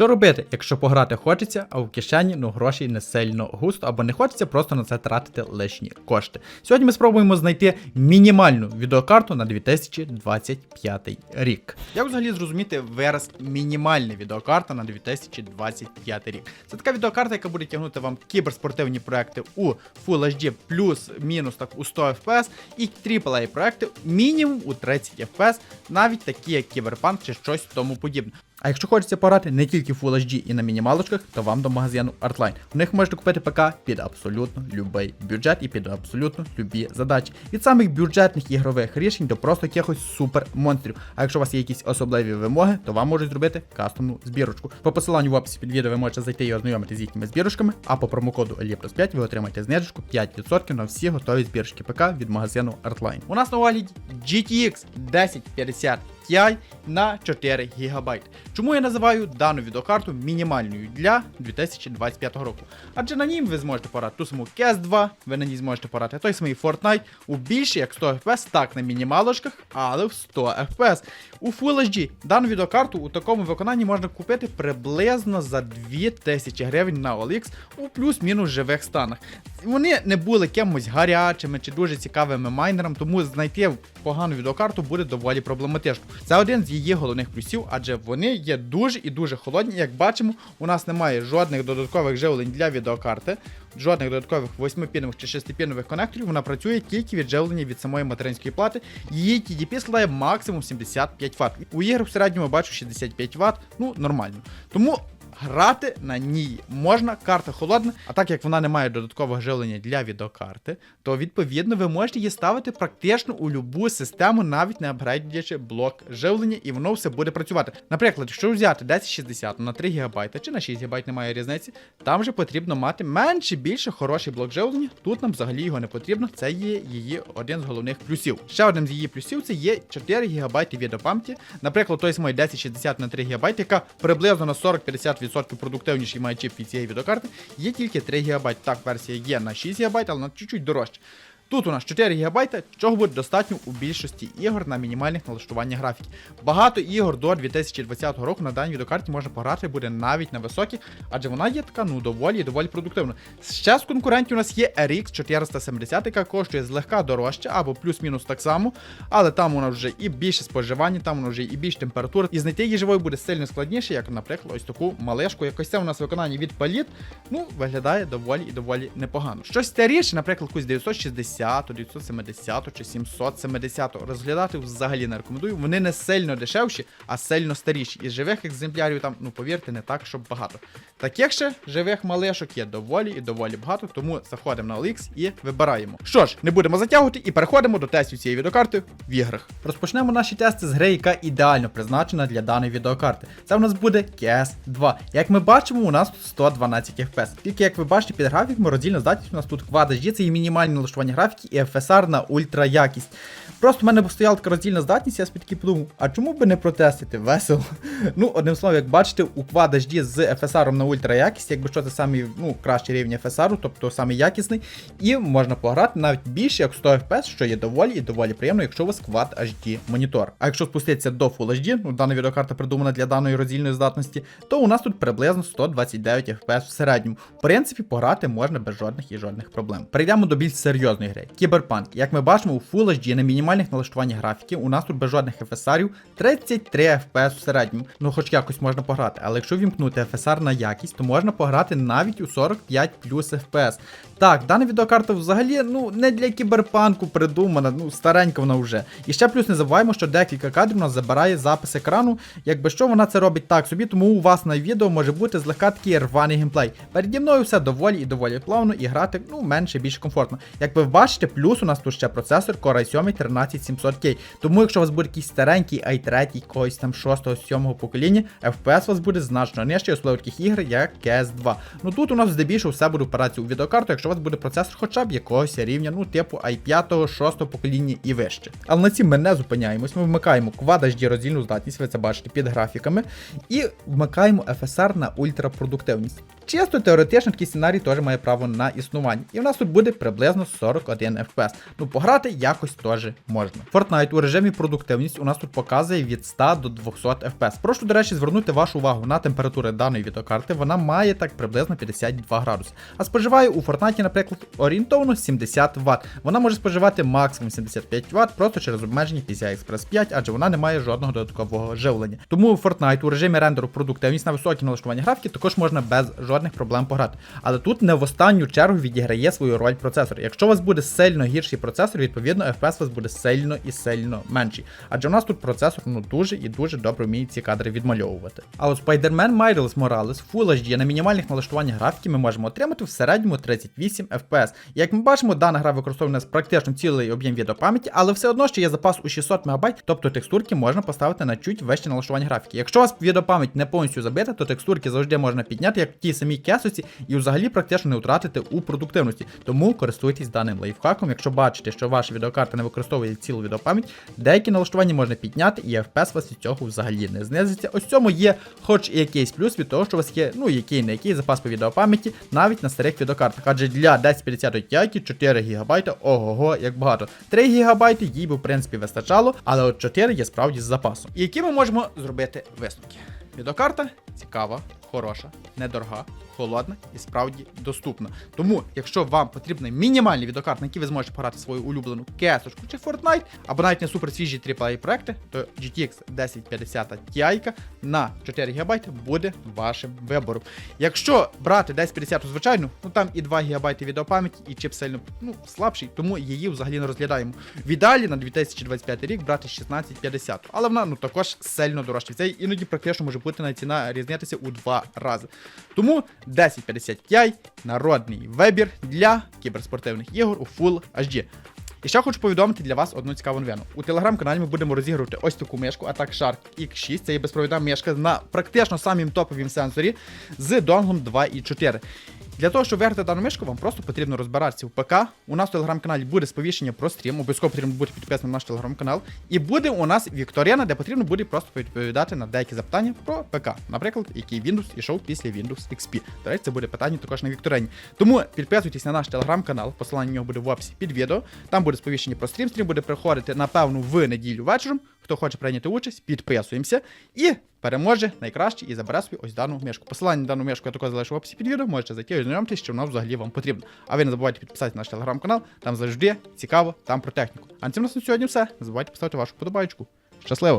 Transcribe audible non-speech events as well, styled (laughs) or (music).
Що робити, якщо пограти хочеться, а в кишені ну грошей не сильно густо, або не хочеться просто на це тратити лишні кошти. Сьогодні ми спробуємо знайти мінімальну відеокарту на 2025 рік. Як взагалі зрозуміти вираз мінімальна відеокарта на 2025 рік? Це така відеокарта, яка буде тягнути вам кіберспортивні проекти у Full HD плюс-мінус так у 100 FPS і AAA проекти мінімум у 30 FPS, навіть такі як Cyberpunk чи щось тому подібне. А якщо хочеться пограти не тільки в Full HD і на мінімалочках, то вам до магазину Artline. В них можете купити ПК під абсолютно будь-який бюджет і під абсолютно любі задачі. Від самих бюджетних ігрових рішень до просто якихось супер монстрів. А якщо у вас є якісь особливі вимоги, то вам можуть зробити кастомну збірочку. По посиланню в описі під відео ви можете зайти і ознайомитися з їхніми збірочками, а по промокоду Eliptos 5 ви отримаєте знижку 5% на всі готові збірочки ПК від магазину Artline. У нас на огляді GTX 1050 Ti на 4 ГБ. Чому я називаю дану відеокарту мінімальною для 2025 року? Адже на ній ви зможете порати ту саму CS 2, ви на ній зможете порати той самий Fortnite у більше як 100 FPS, так на мінімалочках, але в 100 FPS. У Full HD дану відеокарту у такому виконанні можна купити приблизно за 2000 гривень на OLX у плюс-мінус живих станах. Вони не були кимось гарячими чи дуже цікавими майнером, тому знайти погану відеокарту буде доволі проблематично. Це один з її головних плюсів, адже вони є дуже і дуже холодні. Як бачимо, у нас немає жодних додаткових живлень для відеокарти, жодних додаткових 8-пінових чи 6-пінових конекторів. Вона працює тільки від живлення від самої материнської плати. Її TDP складає максимум 75 Вт. У іграх в середньому бачу 65 Вт, ну нормально. Тому грати на ній можна, карта холодна, а так як вона не має додаткового живлення для відеокарти, то відповідно ви можете її ставити практично у любу систему, навіть не апгрейдячи блок живлення, і воно все буде працювати. Наприклад, якщо взяти 1060 на 3 ГБ чи на 6 ГБ немає різниці, там вже потрібно мати менше більше хороший блок живлення. Тут нам взагалі його не потрібно. Це є її один з головних плюсів. Ще одним з її плюсів це є 4 ГБ відеопам'яті. Наприклад, той самий 1060 на 3 ГБ, яка приблизно на 40-50% продуктивніший має чіп від цієї відеокарти, є тільки 3 ГБ. Так, версія є на 6 ГБ, але на чуть-чуть дорожче. Тут у нас 4 ГБ, чого буде достатньо у більшості ігор на мінімальних налаштуваннях графіки. Багато ігор до 2020 року на даній відеокарті можна пограти буде навіть на високих, адже вона є така ну доволі і доволі продуктивна. Ще з конкурентів у нас є RX 470, яка коштує злегка дорожче або плюс-мінус так само, але там вона вже і більше споживання, там вона вже і більше температури. І знайти її живою буде сильно складніше, як, наприклад, ось таку малешку. Якось це у нас виконання від паліт, ну виглядає доволі і доволі непогано. Щось старіше, наприклад, якусь 960. 970 чи 770 розглядати взагалі не рекомендую. Вони не сильно дешевші, а сильно старіші. І живих екземплярів там, ну повірте, не так, щоб багато. Таких ще живих малешок є доволі і доволі багато, тому заходимо на OLX і вибираємо. Що ж, не будемо затягувати і переходимо до тестів цієї відеокарти в іграх. Розпочнемо наші тести з гри, яка ідеально призначена для даної відеокарти. Це у нас буде CS 2. Як ми бачимо, у нас тут 112 FPS. Тільки як ви бачите під графіком, роздільна здатність у нас тут Quad HD, це і мінімальне налаштування графіки і FSR на ультра якість. Просто в мене стояла така роздільна здатність, я такий подумав, а чому би не протестити? Весело. (laughs) Ну, одним словом, як бачите, у Quad HD з FSR на ультра якість, якби що це самий ну, кращий рівень FSR, тобто самий якісний, і можна пограти навіть більше як 100 FPS, що є доволі і доволі приємно, якщо у вас Quad HD монітор. А якщо спуститися до Full HD, ну дана відеокарта придумана для даної роздільної здатності, то у нас тут приблизно 129 FPS в середньому. В принципі, пограти можна без жодних і жодних проблем. Перейдемо до більш серйозної гри. Кіберпанк. Як ми бачимо, у Full HD на мінімальних налаштуваннях графіки у нас тут без жодних FSR 33 FPS в середньому. Ну хоч якось можна пограти, але якщо вімкнути FSR на якість, то можна пограти навіть у 45 плюс FPS. Так, дана відеокарта взагалі ну не для кіберпанку придумана, ну старенька вона вже. І ще плюс не забуваємо, що декілька кадрів у нас забирає запис екрану. Якби що вона це робить так собі, тому у вас на відео може бути злегка такий рваний геймплей. Переді мною все доволі і доволі плавно і грати ну менше більш комфортно. Як ви бачите, плюс у нас тут ще процесор Core i7 13700K. Тому якщо у вас буде якийсь старенький i3 когось там 6-7 покоління, FPS у вас буде значно нижче, особливо таких ігр, як CS2. Ну тут у нас здебільшого все буде впиратися у відеокарту, якщо у вас буде процесор хоча б якогось рівня, ну типу i5, 6 покоління і вище. Але на цім ми не зупиняємось, ми вмикаємо Quad HD роздільну здатність, ви це бачите під графіками, і вмикаємо FSR на ультрапродуктивність. Чисто теоретично такий сценарій теж має право на існування. І в нас тут буде приблизно 41 FPS. Ну, пограти якось теж можна. Fortnite у режимі продуктивність у нас тут показує від 100 до 200 FPS. Прошу, до речі, звернути вашу увагу на температури даної відеокарти. Вона має так приблизно 52 градуси. А споживає у Fortnite, наприклад, орієнтовно 70 Вт. Вона може споживати максимум 75 Вт просто через обмеження PCI Express 5, адже вона не має жодного додаткового живлення. Тому у Fortnite у режимі рендеру продуктивність на високі налаштування графіки також можна без жодних проблем пограти. Але тут не в останню чергу відіграє свою роль процесор. Якщо у вас буде сильно гірший процесор, відповідно FPS у вас буде сильно і сильно менший. Адже у нас тут процесор ну дуже і дуже добре вміє ці кадри відмальовувати. А от Spider-Man Miles Morales Full HD на мінімальних налаштуваннях графіки ми можемо отримати в середньому 38 FPS. Як ми бачимо, дана гра використовує у практично цілий об'єм відеопам'яті, але все одно ще є запас у 600 МБ, тобто текстурки можна поставити на чуть вище налаштування графіки. Якщо у вас відеопам'ять не повністю забита, то текстурки завжди можна підняти, як в тій самій кесоці, і взагалі практично не втратити у продуктивності. Тому користуйтесь даним лайфхаком. Якщо бачите, що ваша відеокарта не використовує цілу відеопам'ять, деякі налаштування можна підняти, і FPS вас від цього взагалі не знизиться. Ось цьому є хоч і якийсь плюс від того, що у вас є, ну який не який запас по відеопам'яті, навіть на старих відеокартах. Адже для 1050 Ti 4 ГБ, ого, як багато. 3 ГБ їй би в принципі вистачало, але от 4 є справді з запасом. І які ми можемо зробити висновки? Відеокарта цікава, хороша, недорога, холодна і справді доступна. Тому, якщо вам потрібна мінімальний відеокарт, на який ви зможете пограти свою улюблену кесочку чи Fortnite, або навіть не супер свіжі AAA проекти, то GTX 1050 Ti на 4 ГБ буде вашим вибором. Якщо брати 1050 звичайну, ну там і 2 ГБ відеопам'яті, і чип сильно ну, слабший, тому її взагалі не розглядаємо. В ідеалі на 2025 рік брати 1650, але вона ну також сильно дорожча. Це іноді практично може на ціна різнятися у два рази. Тому 1050 Ti народний вибір для кіберспортивних ігор у Full HD. І ще хочу повідомити для вас одну цікаву новину. У телеграм-каналі ми будемо розігрувати ось таку мишку Attack Shark X6. Це є безпровідна мишка на практично самім топовім сенсорі з донглом 2.4. Для того, щоб виграти дану мишку, вам просто потрібно розбиратися в ПК. У нас в телеграм-каналі буде сповіщення про стрім, обов'язково потрібно бути підписаним на наш телеграм-канал. І буде у нас Вікторіана, де потрібно буде просто відповідати на деякі запитання про ПК. Наприклад, який Windows ішов після Windows XP. До речі, це буде питання також на Вікторіані. Тому підписуйтесь на наш телеграм-канал, посилання на нього буде в описі під відео. Там буде сповіщення про стрім. Стрім буде приходити, напевно, в неділю вечором. Хто хоче прийняти участь, підписуємося і переможе найкраще і забере собі ось дану мішку. Посилання на дану мішку я також залишу в описі під відео, можете зайти і ознайомитись, що вона взагалі вам потрібна. А ви не забувайте підписатися на наш телеграм-канал, там завжди цікаво, там про техніку. А на цьому на сьогодні все. Не забувайте поставити вашу подобаєчку. Щасливо!